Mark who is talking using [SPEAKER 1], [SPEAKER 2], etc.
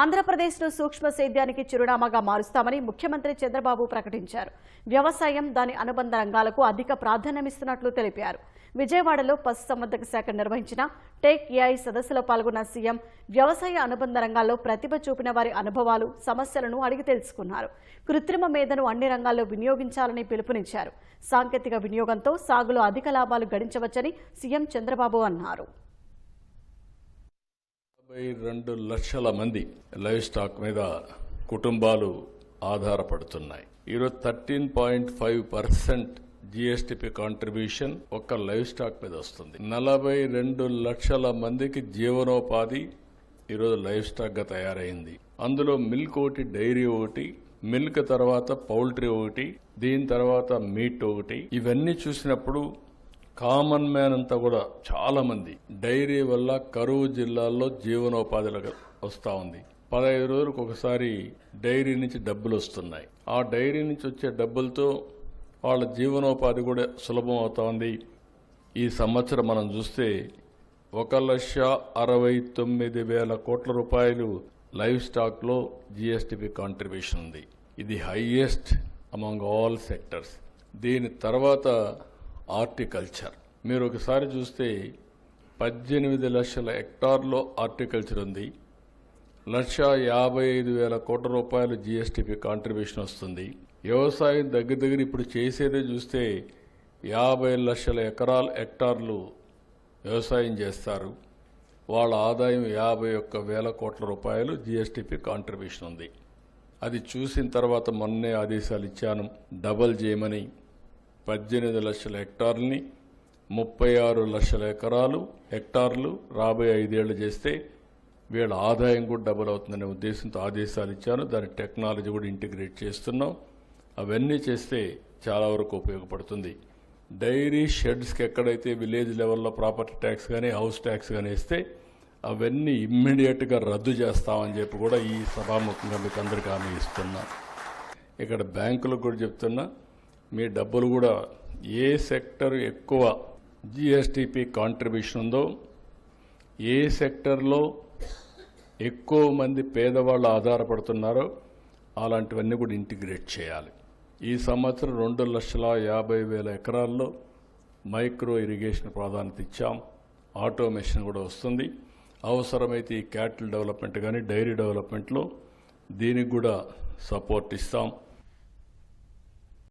[SPEAKER 1] ఆంధ్రప్రదేశ్ను సూక్ష్మ సేద్యానికి చిరునామాగా మారుస్తామని ముఖ్యమంత్రి చంద్రబాబు ప్రకటించారు. వ్యవసాయం దాని అనుబంధ రంగాలకు అధిక ప్రాధాన్యమిస్తున్నట్లు తెలిపారు. విజయవాడలో పశుసంవర్ధక శాఖ నిర్వహించిన టేక్ ఏఐ సదస్సులో పాల్గొన్న సీఎం వ్యవసాయ అనుబంధ రంగాల్లో ప్రతిభ చూపిన వారి అనుభవాలు సమస్యలను అడిగి తెలుసుకున్నారు. కృత్రిమ మేధను అన్ని రంగాల్లో వినియోగించాలని పిలుపునిచ్చారు. సాంకేతిక వినియోగంతో సాగులో అధిక లాభాలు గడించవచ్చని సీఎం చంద్రబాబు అన్నారు.
[SPEAKER 2] ముప్పై రెండు లక్షల మంది లైవ్ స్టాక్ మీద కుటుంబాలు ఆధారపడుతున్నాయి. ఈరోజు thirteen point five percent GSDP contribution ఒక్క లైవ్ స్టాక్ మీద వస్తుంది. నలభై రెండు లక్షల మందికి జీవనోపాధి ఈరోజు లైవ్ స్టాక్గా తయారైంది. అందులో మిల్క్ ఒకటి డైరీ ఒకటి మిల్క్ తర్వాత పౌల్ట్రీ ఒకటి దీని తర్వాత మీట్ ఒకటి. ఇవన్నీ చూసినప్పుడు కామన్ మ్యాన్ అంతా కూడా చాలామంది. డైరీ వల్ల కరువు జిల్లాల్లో జీవనోపాధులు వస్తూ ఉంది. పదహైదు రోజులకు ఒకసారి డైరీ నుంచి డబ్బులు వస్తున్నాయి. ఆ డైరీ నుంచి వచ్చే డబ్బులతో వాళ్ళ జీవనోపాధి కూడా సులభం అవుతోంది ఈ సంవత్సరం మనం చూస్తే ఒక లక్ష అరవై తొమ్మిది వేల కోట్ల రూపాయలు లైవ్ స్టాక్లో జిఎస్టిపి కాంట్రిబ్యూషన్ ఉంది. ఇది హైయెస్ట్ అమంగ్ ఆల్ సెక్టర్స్. దీని తర్వాత ఆర్టికల్చర్. మీరు ఒకసారి చూస్తే పద్దెనిమిది లక్షల హెక్టార్లో ఆర్టికల్చర్ ఉంది. లక్ష యాభై ఐదు వేల కోట్ల రూపాయలు జిఎస్టిపి కాంట్రిబ్యూషన్ వస్తుంది. వ్యవసాయం దగ్గర దగ్గర ఇప్పుడు చేసేదే చూస్తే యాభై లక్షల ఎకరాల హెక్టార్లు వ్యవసాయం చేస్తారు. వాళ్ళ ఆదాయం యాభై ఒక్క వేల కోట్ల రూపాయలు జిఎస్టిపి కాంట్రిబ్యూషన్ ఉంది. అది చూసిన తర్వాత మొన్నే ఆదేశాలు ఇచ్చాను. డబల్ చేయమని. పద్దెనిమిది లక్షల హెక్టార్లని ముప్పై ఆరు లక్షల ఎకరాలు హెక్టార్లు రాబోయే ఐదేళ్ళు చేస్తే వీళ్ళ ఆదాయం కూడా డబుల్ అవుతుందనే ఉద్దేశంతో ఆదేశాలు ఇచ్చాను. దాని టెక్నాలజీ కూడా ఇంటిగ్రేట్ చేస్తున్నాం. అవన్నీ చేస్తే చాలా వరకు ఉపయోగపడుతుంది. డైరీ షెడ్స్కి ఎక్కడైతే విలేజ్ లెవెల్లో ప్రాపర్టీ ట్యాక్స్ కానీ హౌస్ ట్యాక్స్ కానీ ఇస్తే అవన్నీ ఇమ్మీడియట్గా రద్దు చేస్తామని చెప్పి కూడా ఈ సభాముఖంగా మీకు అందరికీ హామీ ఇస్తున్నా. ఇక్కడ బ్యాంకులకు కూడా చెప్తున్నా. మీ డబ్బులు కూడా ఏ సెక్టర్ ఎక్కువ జిఎస్టిపి కాంట్రిబ్యూషన్ ఉందో ఏ సెక్టర్లో ఎక్కువ మంది పేదవాళ్ళు ఆధారపడుతున్నారో అలాంటివన్నీ కూడా ఇంటిగ్రేట్ చేయాలి. ఈ సంవత్సరం రెండు లక్షల యాభై వేల ఎకరాల్లో మైక్రో ఇరిగేషన్ ప్రాధాన్యత ఇచ్చాం. ఆటోమేషన్ కూడా వస్తుంది. అవసరమైతే ఈ క్యాటిల్ డెవలప్మెంట్ కానీ డైరీ డెవలప్మెంట్లో దీనికి కూడా సపోర్ట్ ఇస్తాం.